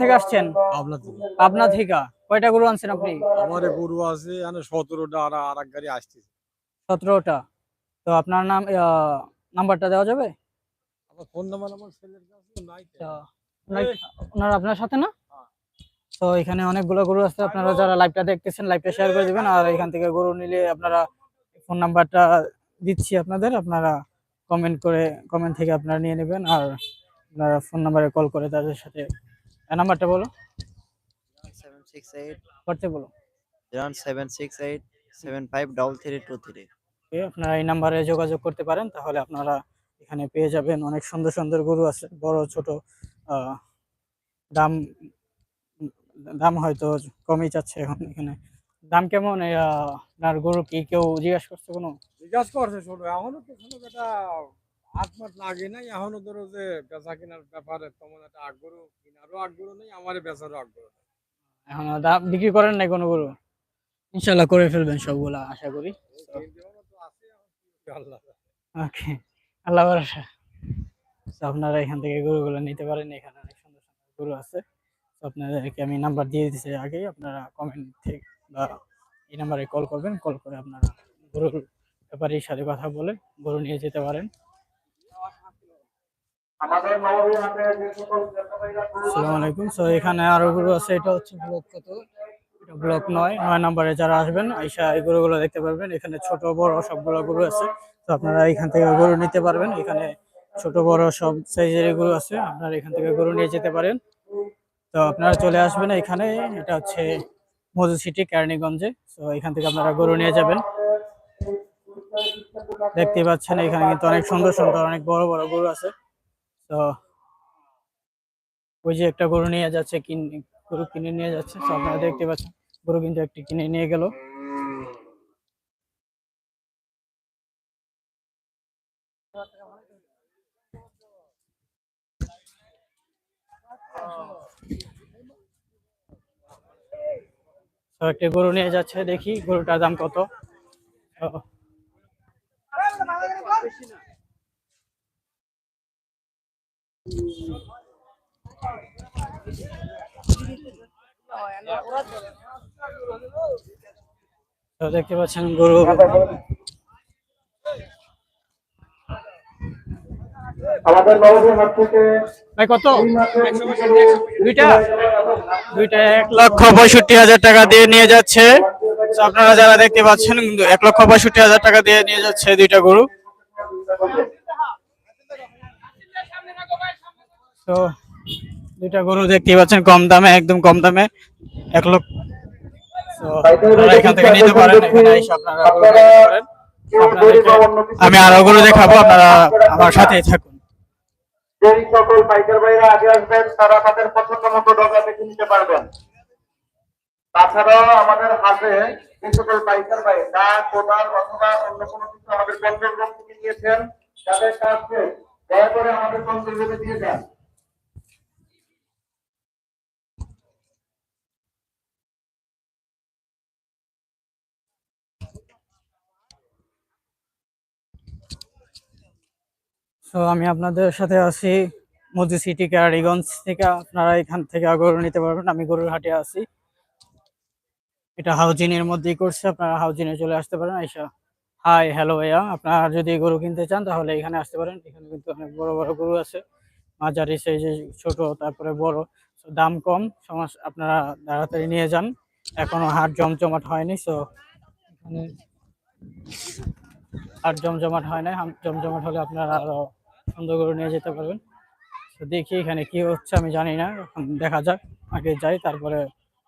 থেকে আসছেন? থেকে। পাবনা থেকে। কয়টা গরু আনছেন আপনি? আমার গরু আছে এখানে সতেরোটা আর আর এক গাড়ি আসছে। সতেরোটা। তো আপনার নাম নাম্বারটা দেওয়া যাবে? আমার ফোন নাম্বার আমার ছেলের কাছে নাই। ওনার আপনার সাথে না? তো এখানে অনেকগুলো গরু আছে আপনারা যারা লাইভটা দেখতেছেন লাইভটা শেয়ার করে দিবেন। আর এখান থেকে গরু নিলে আপনারা ফোন নাম্বারটা দিচ্ছি আপনাদের। আপনারা কমেন্ট করে কমেন্ট থেকে আপনারা নিয়ে নেবেন। আর আপনারা ফোন নাম্বারে কল করে তাদের সাথে নাম্বারটা বলো। six eight করতে বলো। six eight seven five double three two three. ওকে, আপনারা এই নাম্বারে যোগাযোগ করতে পারেন তাহলে আপনারা এখানে পেয়ে যাবেন। অনেক সুন্দর সুন্দর গরু আছে বড় ছোট আহ, দাম দাম হয়তো কমই যাচ্ছে এখন এখানে। দাম কেমন? এই, আপনার গরু কি কেউ জিজ্ঞাসা করছে কোনো? জিজ্ঞাসা করছে শোনো এখনও তো একটা আট মাস লাগে নাই এখনও ধরো যে বেচা কেনার ব্যাপারে তোমার একটা আগ্রহ কেনারও আগ্রহ নেই আমার বেচারও আগ্রহ নেই। এখন দাম বিক্রি করেন নাই কোনো গরু? ইনশাল্লাহ করে ফেলবেন সবগুলা আশা করি। ওকে আল্লাহ ভরসা। আপনারা এখান থেকে গরুগুলো নিতে পারেন এখানে অনেক সুন্দর সুন্দর গরু আছে। আপনাদেরকে আমি নাম্বার দিয়ে দিচ্ছি আগেই আপনারা কমেন্ট থেকে বা এই নাম্বারে কল করবেন কল করে আপনারা গরুর ব্যাপারে সাথে কথা বলে গরু নিয়ে যেতে পারেন। আসসালামু আলাইকুম। সো এখানে আরও গরু আছে, এটা হচ্ছে ব্লক কত এটা ব্লক নয় নয় নম্বরে যারা আসবেন, আইসা এই গরুগুলো দেখতে পারবেন। এখানে ছোট, বড় সবগুলো গরু আছে। তো আপনারা এখান থেকে গরু নিতে পারবেন। এখানে ছোট, বড় সব সাইজের গরু আছে। আপনারা এখান থেকে গরু নিয়ে যেতে পারেন। তো, আপনারা চলে আসবেন এখানে। এটা হচ্ছে মধু সিটি, কেরানীগঞ্জে। তো এখান থেকে আপনারা গরু নিয়ে যাবেন। দেখতে পাচ্ছেন, এখানে কিন্তু অনেক সুন্দর সুন্দর, অনেক বড় বড় গরু আছে। তো ওই যে একটা গরু নিয়ে যাচ্ছে গরু কিনে নিয়ে যাচ্ছে। আপনারা দেখতে পাচ্ছেন, গরু কিন্তু একটি কিনে নিয়ে গেল। একটি গরু নিয়ে যাচ্ছে, দেখি গরুটার দাম কত। তো দেখতে পাচ্ছেন গরু আমাদের নবদের হাত থেকে ভাই কত? দুইটা? দুইটা এক লক্ষ পঁয়ষট্টি হাজার টাকা দিয়ে নিয়ে যাচ্ছে। আপনারা যারা দেখতে পাচ্ছেন এক লক্ষ পঁয়ষট্টি হাজার টাকা দিয়ে নিয়ে যাচ্ছে দুইটা গরু। তো দুইটা গরু দেখতে পাচ্ছেন, কম দামে, একদম কম দামে, এক লক্ষ। আমি আরও গরু দেখাবো, আপনারা আমার সাথেই থাকুন। আসবেন পছন্দ মতো পারবেন। তাছাড়াও আমাদের হাতে সকল অন্য কোনো কিছু আমাদের কন্ট্রোল রুম থেকে নিয়েছেন, তাদের কাছে দয়া করে আমাদের কন্ট্রোল রুমে দিয়ে যান। তো আমি আপনাদের সাথে আছি মধু সিটি ক্যারারিগঞ্জ থেকে। আপনারা এখান থেকে গরু নিতে পারবেন, আমি গরুর হাটে আছি। এটা হাউজিং এর মধ্যেই করছে, আপনারা হাউজিং এ চলে আসতে পারেন। আইসা, হাই, হ্যালো ভাইয়া, আপনারা যদি গরু কিনতে চান তাহলে এখানে আসতে পারেন। এখানে কিন্তু অনেক বড় বড় গরু আছে। মাঝারি সাইজে ছোট, তারপরে বড়। দাম কম, সমস্যা, আপনারা তাড়াতাড়ি নিয়ে যান। এখনও হাট জমজমাট হয়নি সো এখানে হাট জমজমাট হয় না জমজমাট হলে আপনারা আরও সুন্দর করে নিয়ে যেতে পারবেন। তো দেখি এখানে কি হচ্ছে, আমি জানি না, এখন দেখা যাক, আগে যাই, তারপরে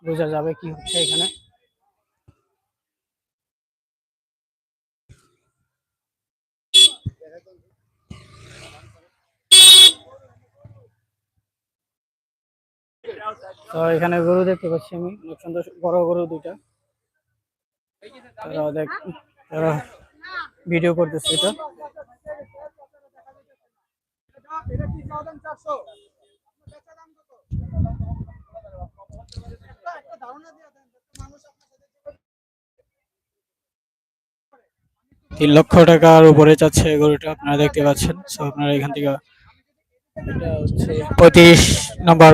বোঝা যাবে কি হচ্ছে এখানে। তো এখানে গরু দেখতে পাচ্ছি আমি, অনেক সুন্দর বড় গরু দুইটা। দেখ, তারা ভিডিও করতেছে এটা। তিন লক্ষ টাকার উপরে যাচ্ছে গরুটা আপনারা দেখতে পাচ্ছেন। সো আপনারা এখান থেকে এটা হচ্ছে পঁয়ত্রিশ নম্বর